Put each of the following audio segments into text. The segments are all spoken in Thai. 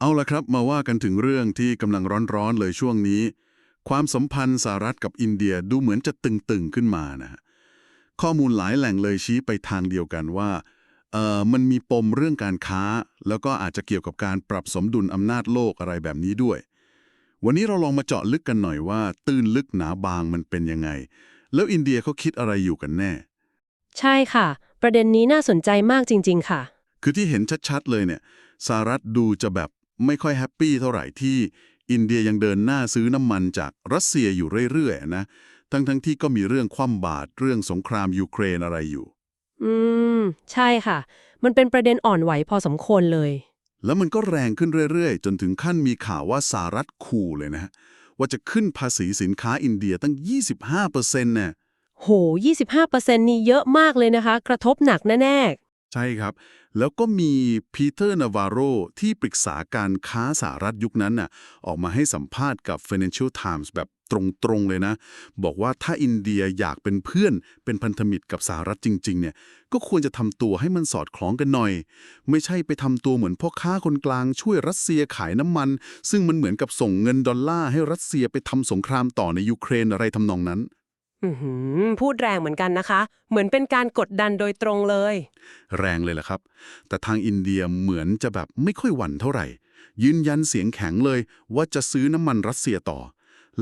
เอาละครับมาว่ากันถึงเรื่องที่กำลังร้อนๆเลยช่วงนี้ ความสัมพันธ์สหรัฐกับอินเดียดูเหมือนจะตึงๆขึ้นมานะฮะข้อมูลหลายแหล่งเลยชี้ไปทางเดียวกันว่าเอ่อมันมีปมเรื่องการค้า แล้วก็อาจจะเกี่ยวกับการปรับสมดุลอำนาจโลกอะไรแบบนี้ด้วย วันนี้เราลองมาเจาะลึกกันหน่อยว่า ตื้นลึกหนาบางมันเป็นยังไง แล้วอินเดียเขาคิดอะไรอยู่กันแน่ ใช่ค่ะ ประเด็นนี้น่าสนใจมากจริง ๆ ค่ะ คือที่เห็นชัดๆเลยเนี่ยสหรัฐดูจะแบบ ไม่ค่อยแฮปปี้เท่าไหร่ที่อินเดียยังเดินหน้าซื้อน้ำมันจากรัสเซียอยู่เรื่อยๆนะ ทั้งๆที่ก็มีเรื่องคว่ำบาตรเรื่องสงครามยูเครนอะไรอยู่ อืม ใช่ค่ะ มันเป็นประเด็นอ่อนไหวพอสมควรเลย แล้วมันก็แรงขึ้นเรื่อยๆ จนถึงขั้นมีข่าวว่าสหรัฐขู่เลยนะฮะว่าจะขึ้นภาษีสินค้าอินเดียตั้ง 25%เนี่ยโห 25%นี่เยอะมากเลยนะคะ กระทบหนักแน่ ใช่ครับ แล้วก็มีพีเตอร์นาวาโรที่ปรึกษาการค้าสหรัฐยุคนั้นน่ะออกมาให้สัมภาษณ์กับ Financial Times แบบตรงๆเลยนะ บอกว่าถ้าอินเดียอยากเป็นเพื่อนเป็นพันธมิตรกับสหรัฐจริงๆเนี่ยก็ควรจะทำตัวให้มันสอดคล้องกันหน่อย ไม่ใช่ไปทำตัวเหมือนพ่อค้าคนกลางช่วยรัสเซียขายน้ำมัน ซึ่งมันเหมือนกับส่งเงินดอลลาร์ให้รัสเซียไปทำสงครามต่อในยูเครนอะไรทำนองนั้น พูดแรงเหมือนกันนะคะ เหมือนเป็นการกดดันโดยตรงเลย แรงเลยล่ะครับ แต่ทางอินเดียเหมือนจะแบบไม่ค่อยหวั่นเท่าไหร่ ยืนยันเสียงแข็งเลยว่าจะซื้อน้ำมันรัสเซียต่อ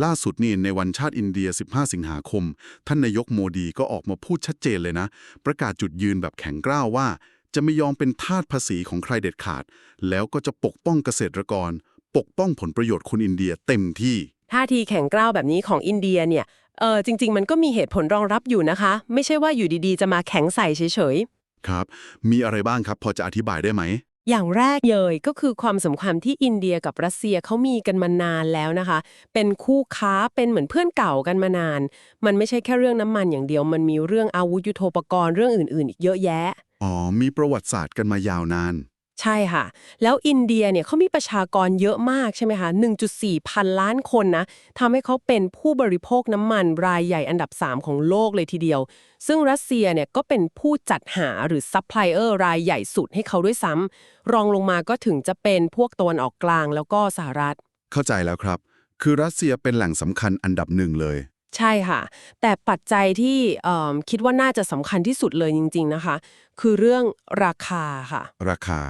ล่าสุดนี่ในวันชาติอินเดีย 15 สิงหาคม ท่านนายกโมดีก็ออกมาพูดชัดเจนเลยนะ ประกาศจุดยืนแบบแข็งกร้าวว่า จะไม่ยอมเป็นทาสภาษีของใครเด็ดขาด แล้วก็จะปกป้องเกษตรกร ปกป้องผลประโยชน์คนอินเดียเต็มที่ท่าทีแข็งกร้าวแบบนี้ของอินเดียเนี่ย เออจริง ๆ มันก็มีเหตุผลรองรับอยู่นะคะ ไม่ใช่ว่าอยู่ดีๆ จะมาแข็งใส่เฉยๆครับ มีอะไรบ้างครับ พอจะอธิบายได้ไหมอย่างแรกเลยก็คือความสำคัญที่อินเดียกับรัสเซียเขามีกันมานานแล้วนะคะ เป็นคู่ค้าเป็นเหมือนเพื่อนเก่ากันมานาน มันไม่ใช่แค่เรื่องน้ำมันอย่างเดียว มันมีเรื่องอาวุธยุโทโธปกรณ์เรื่องอื่นๆ อีกเยอะแยะ อ๋อ มีประวัติศาสตร์กันมายาวนาน ใช่ค่ะ แล้วอินเดียเนี่ยเขามีประชากรเยอะมากใช่ไหมคะ1.4 พันล้านคนนะทำให้เขาเป็นผู้บริโภคน้ำมันรายใหญ่อันดับ 3 ของโลกเลยทีเดียว ซึ่งรัสเซียเนี่ยก็เป็นผู้จัดหาหรือซัพพลายเออร์รายใหญ่สุดให้เขาด้วยซ้ำรองลงมาก็ถึงจะเป็นพวกตะวันออกกลางแล้วก็สหรัฐ เข้าใจแล้วครับ คือรัสเซียเป็นแหล่งสำคัญอันดับหนึ่งเลยใช่ค่ะ แต่ปัจจัยที่เอิ่มคิดว่าน่าจะสำคัญที่สุดเลยจริง ๆ นะคะ คือเรื่องราคาค่ะ ราคา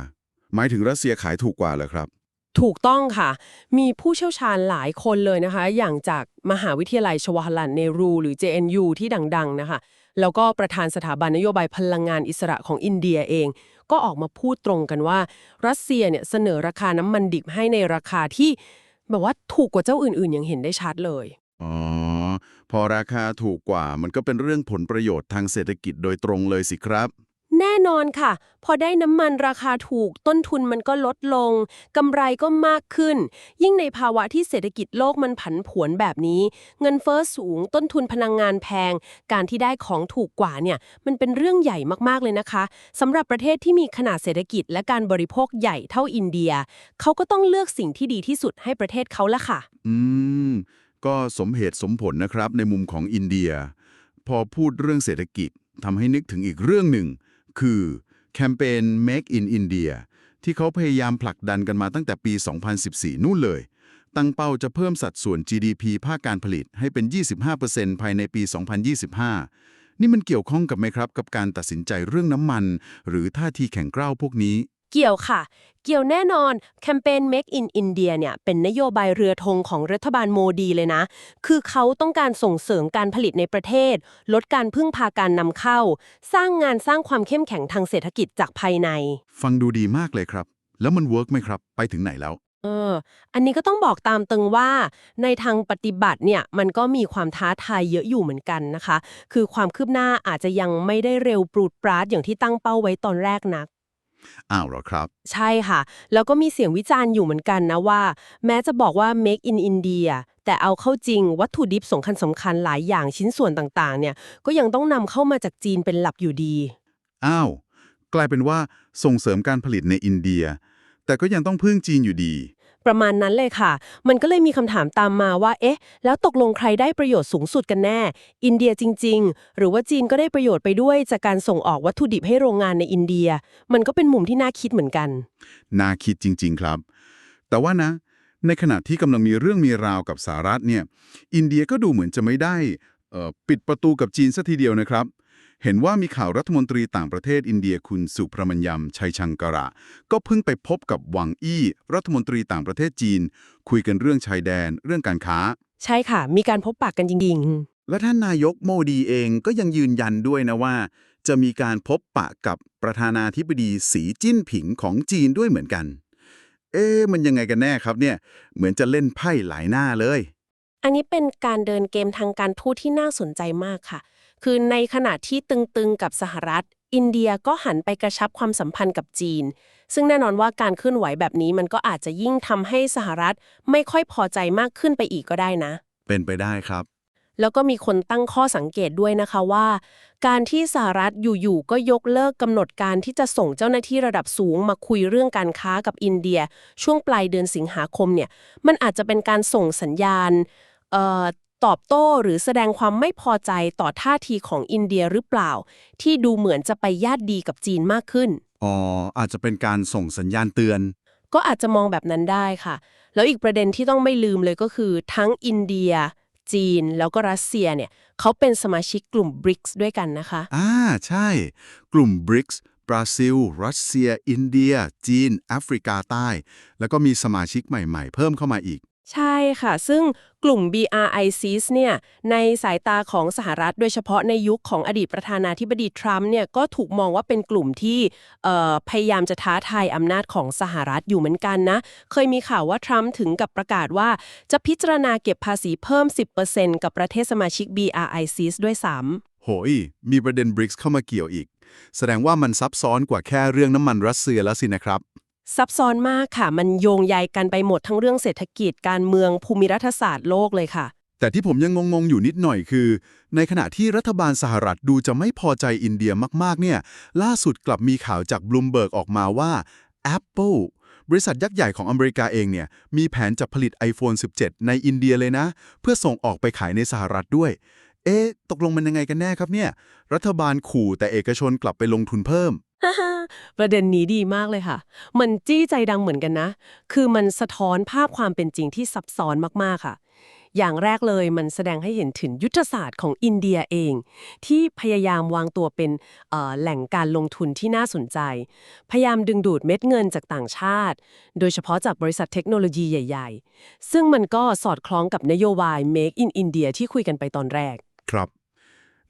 หมายถึงรัสเซียขายถูกกว่าเหรอครับ ถูกต้องค่ะ มีผู้เชี่ยวชาญหลายคนเลยนะคะ อย่างจากมหาวิทยาลัยชวาลันเนรู หรือ JNU ที่ดัง ๆ นะคะ แล้วก็ประธานสถาบันนโยบายพลังงานอิสระของอินเดียเอง ก็ออกมาพูดตรงกันว่า รัสเซียเนี่ยเสนอราคาน้ำมันดิบให้ในราคาที่แบบว่าถูกกว่าเจ้าอื่นๆ อย่างเห็นได้ชัดเลย อ๋อ พอราคาถูกกว่ามันก็เป็นเรื่องผลประโยชน์ทางเศรษฐกิจโดยตรงเลยสิครับ แน่นอนค่ะ พอได้น้ำมันราคาถูก ต้นทุนมันก็ลดลงกำไรก็มากขึ้น ยิ่งในภาวะที่เศรษฐกิจโลกมันผันผวนแบบนี้ เงินเฟ้อสูง ต้นทุนพลังงานแพง การที่ได้ของถูกกว่าเนี่ย มันเป็นเรื่องใหญ่มากๆเลยนะคะสำหรับประเทศที่มีขนาดเศรษฐกิจและการบริโภคใหญ่เท่าอินเดีย เขาก็ต้องเลือกสิ่งที่ดีที่สุดให้ประเทศเขาละค่ะ อืม ก็สมเหตุสมผลนะครับในมุมของอินเดีย พอพูดเรื่องเศรษฐกิจทำให้นึกถึงอีกเรื่องหนึ่ง คือแคมเปญ Make in India ที่เขาพยายามผลักดันกันมาตั้งแต่ปี 2014 นู่นเลย ตั้งเป้าจะเพิ่มสัดส่วน GDP ภาคการผลิตให้เป็น 25%ภายในปี 2025 นี่มันเกี่ยวข้องกับไหมครับ กับการตัดสินใจเรื่องน้ำมัน หรือท่าทีแข่งกร้าวพวกนี้ เกี่ยวค่ะ เกี่ยวแน่นอนแคมเปญ Make in India เนี่ยเป็นนโยบายเรือธงของรัฐบาลโมดีเลยนะ คือเขาต้องการส่งเสริมการผลิตในประเทศ ลดการพึ่งพาการนำเข้า สร้างงานสร้างความเข้มแข็งทางเศรษฐกิจจากภายใน ฟังดูดีมากเลยครับ แล้วมันเวิร์กไหมครับ ไปถึงไหนแล้ว เออ อันนี้ก็ต้องบอกตามตึงว่าในทางปฏิบัติเนี่ยมันก็มีความท้าทายเยอะอยู่เหมือนกันนะคะ คือความคืบหน้าอาจจะยังไม่ได้เร็วปรูดปราดอย่างที่ตั้งเป้าไว้ตอนแรกนัก อ้าวเหรอครับ ใช่ค่ะ แล้วก็มีเสียงวิจารณ์อยู่เหมือนกันนะว่า แม้จะบอกว่า make in India แต่เอาเข้าจริงวัตถุดิบสำคัญสำคัญหลายอย่างชิ้นส่วนต่างๆ เนี่ย ก็ยังต้องนำเข้ามาจากจีนเป็นหลักอยู่ดี อ้าว กลายเป็นว่าส่งเสริมการผลิตในอินเดีย แต่ก็ยังต้องพึ่งจีนอยู่ดี ประมาณนั้นเลยค่ะ มันก็เลยมีคำถามตามมาว่า เอ๊ะ แล้วตกลงใครได้ประโยชน์สูงสุดกันแน่ อินเดียจริง ๆ หรือว่าจีนก็ได้ประโยชน์ไปด้วย จากการส่งออกวัตถุดิบให้โรงงานในอินเดีย มันก็เป็นมุมที่น่าคิดเหมือนกัน น่าคิดจริง ๆ ครับ แต่ว่านะ ในขณะที่กำลังมีเรื่องมีราวกับสหรัฐเนี่ย อินเดียก็ดูเหมือนจะไม่ได้ปิดประตูกับจีนสัทีเดียวนะครับ เห็นว่ามีข่าวรัฐมนตรีต่างประเทศอินเดียคุณสุพรมยมชัยชังการะ ก็เพิ่งไปพบกับหวังอี้ รัฐมนตรีต่างประเทศจีน คุยกันเรื่องชายแดน เรื่องการค้า ใช่ค่ะ มีการพบปากกันจริงและท่านนายกโมดีเองก็ยังยืนยันด้วยนะว่า จะมีการพบปะกับประธานาธิบดีสีจิ้นผิงของจีนด้วยเหมือนกัน เอ๊ะมันยังไงกันแน่ครับเนี่ย เหมือนจะเล่นไพ่หลายหน้าเลยๆอันนี้เป็นการเดินเกมทางการทูตที่น่าสนใจมากค่ะ คือในขณะที่ตึงๆกับสหรัฐ อินเดียก็หันไปกระชับความสัมพันธ์กับจีน ซึ่งแน่นอนว่าการเคลื่อนไหวแบบนี้มันก็อาจจะยิ่งทำให้สหรัฐไม่ค่อยพอใจมากขึ้นไปอีกก็ได้นะ เป็นไปได้ครับ แล้วก็มีคนตั้งข้อสังเกตด้วยนะคะว่า การที่สหรัฐอยู่ๆก็ยกเลิกกำหนดการที่จะส่งเจ้าหน้าที่ระดับสูงมาคุยเรื่องการค้ากับอินเดีย ช่วงปลายเดือนสิงหาคมเนี่ยมันอาจจะเป็นการส่งสัญญาณเอ่อ ตอบโต้หรือแสดงความไม่พอใจต่อท่าทีของอินเดียหรือเปล่า ที่ดูเหมือนจะไปญาติดีกับจีนมากขึ้น อ๋อ อาจจะเป็นการส่งสัญญาณเตือน ก็อาจจะมองแบบนั้นได้ค่ะ แล้วอีกประเด็นที่ต้องไม่ลืมเลยก็คือ ทั้งอินเดีย จีน แล้วก็รัสเซียเนี่ยเขาเป็นสมาชิกกลุ่ม BRICS ด้วยกันนะคะอ่าใช่ กลุ่ม BRICS บราซิล รัสเซีย อินเดีย จีน แอฟริกาใต้ แล้วก็มีสมาชิกใหม่ ๆ เพิ่มเข้ามาอีก ใช่ค่ะ ซึ่งกลุ่ม BRICS เนี่ย ในสายตาของสหรัฐ โดยเฉพาะในยุคของอดีตประธานาธิบดีทรัมป์เนี่ย ก็ถูกมองว่าเป็นกลุ่มที่พยายามจะท้าทายอำนาจของสหรัฐอยู่เหมือนกันนะ เคยมีข่าวว่าทรัมป์ถึงกับประกาศว่าจะพิจารณาเก็บภาษีเพิ่ม 10%กับประเทศสมาชิก BRICS ด้วยซ้ำโหย มีประเด็น BRICS เข้ามาเกี่ยวอีก แสดงว่ามันซับซ้อนกว่าแค่เรื่องน้ำมันรัสเซียแล้วสินะครับ ซับซ้อนมากค่ะ มันโยงใยกันไปหมดทั้งเรื่องเศรษฐกิจการเมืองภูมิรัฐศาสตร์โลกเลยค่ะ แต่ที่ผมยังงงๆอยู่นิดหน่อยคือ ในขณะที่รัฐบาลสหรัฐดูจะไม่พอใจอินเดียมากๆเนี่ย ล่าสุดกลับมีข่าวจากบลูมเบิร์กออกมาว่า Apple บริษัทยักษ์ใหญ่ของอเมริกาเองเนี่ย มีแผนจะผลิต iPhone 17 ในอินเดียเลยนะ เพื่อส่งออกไปขายในสหรัฐด้วย เอ๊ะ ตกลงมันยังไงกันแน่ครับเนี่ย รัฐบาลขู่แต่เอกชนกลับไปลงทุนเพิ่ม ประเด็นนี้ดีมากเลยค่ะ มันจี้ใจดังเหมือนกันนะ คือมันสะท้อนภาพความเป็นจริงที่ซับซ้อนมากๆค่ะ อย่างแรกเลยมันแสดงให้เห็นถึงยุทธศาสตร์ของอินเดียเอง ที่พยายามวางตัวเป็นเอ่อแหล่งการลงทุนที่น่าสนใจ พยายามดึงดูดเม็ดเงินจากต่างชาติ โดยเฉพาะจากบริษัทเทคโนโลยีใหญ่ ๆ ซึ่งมันก็สอดคล้องกับนโยบาย Make in India ที่คุยกันไปตอนแรก ครับ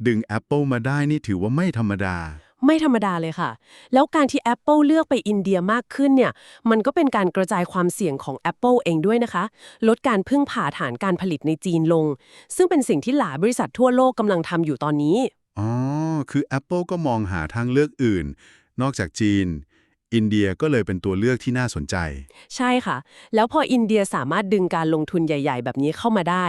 ดึง Apple มาได้นี่ถือว่าไม่ธรรมดา ไม่ธรรมดาเลยค่ะ แล้วการที่ Apple เลือกไปอินเดียมากขึ้นเนี่ย มันก็เป็นการกระจายความเสี่ยงของ Apple เองด้วยนะคะ ลดการพึ่งพาฐานการผลิตในจีนลง ซึ่งเป็นสิ่งที่หลายบริษัททั่วโลกกำลังทำอยู่ตอนนี้ อ๋อ คือ Apple ก็มองหาทางเลือกอื่น นอกจากจีน อินเดียก็เลยเป็นตัวเลือกที่น่าสนใจ ใช่ค่ะ แล้วพออินเดียสามารถดึงการลงทุนใหญ่ ๆ แบบนี้เข้ามาได้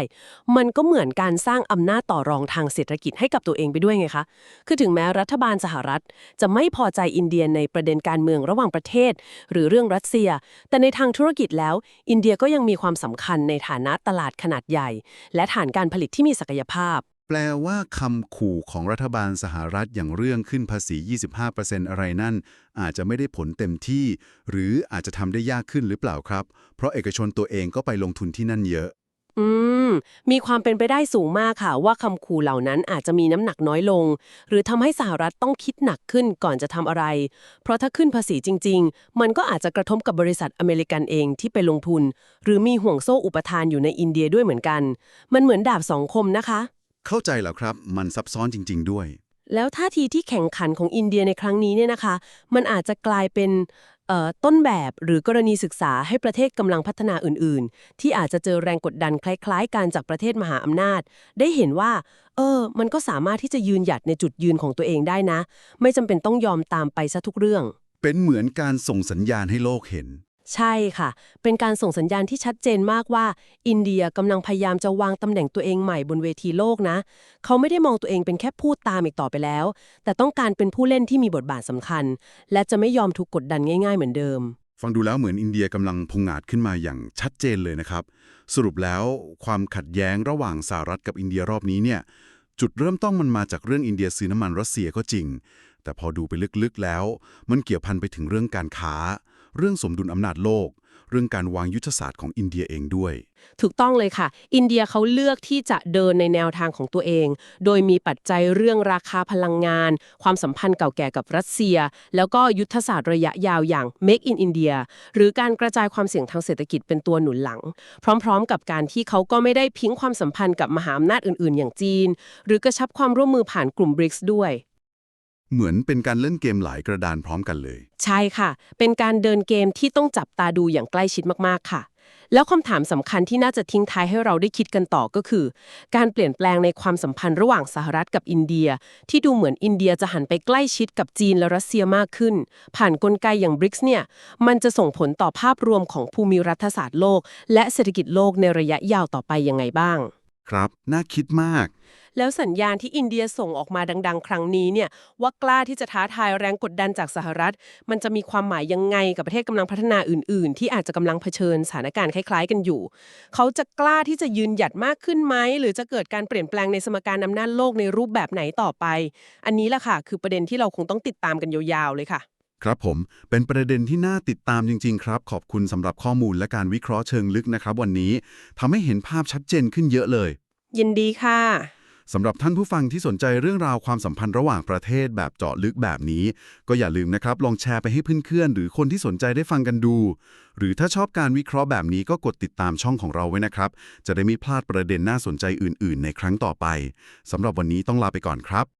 มันก็เหมือนการสร้างอำนาจต่อรองทางเศรษฐกิจให้กับตัวเองไปด้วยไงคะ คือถึงแม้รัฐบาลสหรัฐ จะไม่พอใจอินเดียในประเด็นการเมืองระหว่างประเทศ หรือเรื่องรัสเซีย แต่ในทางธุรกิจแล้ว อินเดียก็ยังมีความสำคัญในฐานะตลาดขนาดใหญ่ และฐานการผลิตที่มีศักยภาพ แปลว่าคำขู่ของรัฐบาลสหรัฐอย่างเรื่องขึ้นภาษี 25%อะไรนั่น อาจจะไม่ได้ผลเต็มที่ หรืออาจจะทำได้ยากขึ้นหรือเปล่าครับ เพราะเอกชนตัวเองก็ไปลงทุนที่นั่นเยอะ อืม มีความเป็นไปได้สูงมากค่ะ ว่าคำขู่เหล่านั้นอาจจะมีน้ำหนักน้อยลง หรือทำให้สหรัฐต้องคิดหนักขึ้นก่อนจะทำอะไร เพราะถ้าขึ้นภาษีจริง ๆ มันก็อาจจะกระทบกับบริษัทอเมริกันเองที่ไปลงทุน หรือมีห่วงโซ่อุปทานอยู่ในอินเดียด้วยเหมือนกัน มันเหมือนดาบสองคมนะคะ เข้าใจแล้วครับ มันซับซ้อนจริง ๆ ด้วย แล้วท่าทีที่แข่งขันของอินเดียในครั้งนี้เนี่ยนะคะ มันอาจจะกลายเป็นเอ่อต้นแบบหรือกรณีศึกษาให้ประเทศกำลังพัฒนาอื่น ๆ ที่อาจจะเจอแรงกดดันคล้าย ๆ การจากประเทศมหาอำนาจ ได้เห็นว่า เออ มันก็สามารถที่จะยืนหยัดในจุดยืนของตัวเองได้นะ ไม่จำเป็นต้องยอมตามไปซะทุกเรื่อง เป็นเหมือนการส่งสัญญาณให้โลกเห็น ใช่ค่ะ เป็นการส่งสัญญาณที่ชัดเจนมากว่า อินเดียกำลังพยายามจะวางตำแหน่งตัวเองใหม่บนเวทีโลกนะ เขาไม่ได้มองตัวเองเป็นแค่พูดตามอีกต่อไปแล้ว แต่ต้องการเป็นผู้เล่นที่มีบทบาทสำคัญ และจะไม่ยอมถูกกดดันง่าย ๆ เหมือนเดิม ฟังดูแล้วเหมือนอินเดียกำลังพงาดขึ้นมาอย่างชัดเจนเลยนะครับ สรุปแล้วความขัดแย้งระหว่างสหรัฐกับอินเดียรอบนี้เนี่ย จุดเริ่มต้นมันมาจากเรื่องอินเดียซื้อน้ำมันรัสเซียก็จริง แต่พอดูไปลึกๆแล้ว มันเกี่ยวพันไปถึงเรื่องการค้า เรื่องสมดุลอำนาจโลก เรื่องการวางยุทธศาสตร์ของอินเดียเองด้วย ถูกต้องเลยค่ะ อินเดียเขาเลือกที่จะเดินในแนวทางของตัวเอง โดยมีปัจจัยเรื่องราคาพลังงาน ความสัมพันธ์เก่าแก่กับรัสเซีย แล้วก็ยุทธศาสตร์ระยะยาวอย่าง Make in India หรือการกระจายความเสี่ยงทางเศรษฐกิจเป็นตัวหนุนหลัง พร้อมๆ กับการที่เขาก็ไม่ได้พิงความสัมพันธ์กับมหาอำนาจอื่นๆ อย่างจีน หรือกระชับความร่วมมือผ่านกลุ่ม BRICS ด้วย เหมือนเป็นการเล่นเกมหลายกระดานพร้อมกันเลย ใช่ค่ะ เป็นการเดินเกมที่ต้องจับตาดูอย่างใกล้ชิดมากๆค่ะ แล้วคำถามสำคัญที่น่าจะทิ้งท้ายให้เราได้คิดกันต่อก็คือ การเปลี่ยนแปลงในความสัมพันธ์ระหว่างสหรัฐกับอินเดีย ที่ดูเหมือนอินเดียจะหันไปใกล้ชิดกับจีนและรัสเซียมากขึ้น ผ่านนกลไกอย่าง BRICS เนี่ย มันจะส่งผลต่อภาพรวมของภูมิรัฐศาสตร์โลก และเศรษฐกิจโลกในระยะยาวต่อไปยังไงบ้าง ครับ น่าคิดมาก แล้วสัญญาณที่อินเดียส่งออกมาดัง ๆ ครั้งนี้เนี่ยว่ากล้าที่จะท้าทายแรงกดดันจากสหรัฐ มันจะมีความหมายยังไงกับประเทศกำลังพัฒนาอื่น ๆ ที่อาจจะกำลังเผชิญสถานการณ์คล้าย ๆ กันอยู่ เขาจะกล้าที่จะยืนหยัดมากขึ้นไหมหรือจะเกิดการเปลี่ยนแปลงในสมการอำนาจโลกในรูปแบบไหนต่อไป อันนี้แหละค่ะ คือประเด็นที่เราคงต้องติดตามกันยาวๆเลยค่ะครับผม เป็นประเด็นที่น่าติดตามจริง ๆ ครับ ขอบคุณสำหรับข้อมูลและการวิเคราะห์เชิงลึกนะครับ วันนี้ทำให้เห็นภาพชัดเจนขึ้นเยอะเลย ยินดีค่ะ สำหรับท่านผู้ฟังที่สนใจเรื่องราวความสัมพันธ์ระหว่างประเทศแบบเจาะลึกแบบนี้ ก็อย่าลืมนะครับ ลองแชร์ไปให้เพื่อนๆ หรือคนที่สนใจได้ฟังกันดู หรือถ้าชอบการวิเคราะห์แบบนี้ก็กดติดตามช่องของเราไว้นะครับ จะได้ไม่พลาดประเด็นน่าสนใจอื่น ๆ ในครั้งต่อไปสำหรับวันนี้ต้องลาไปก่อนครับ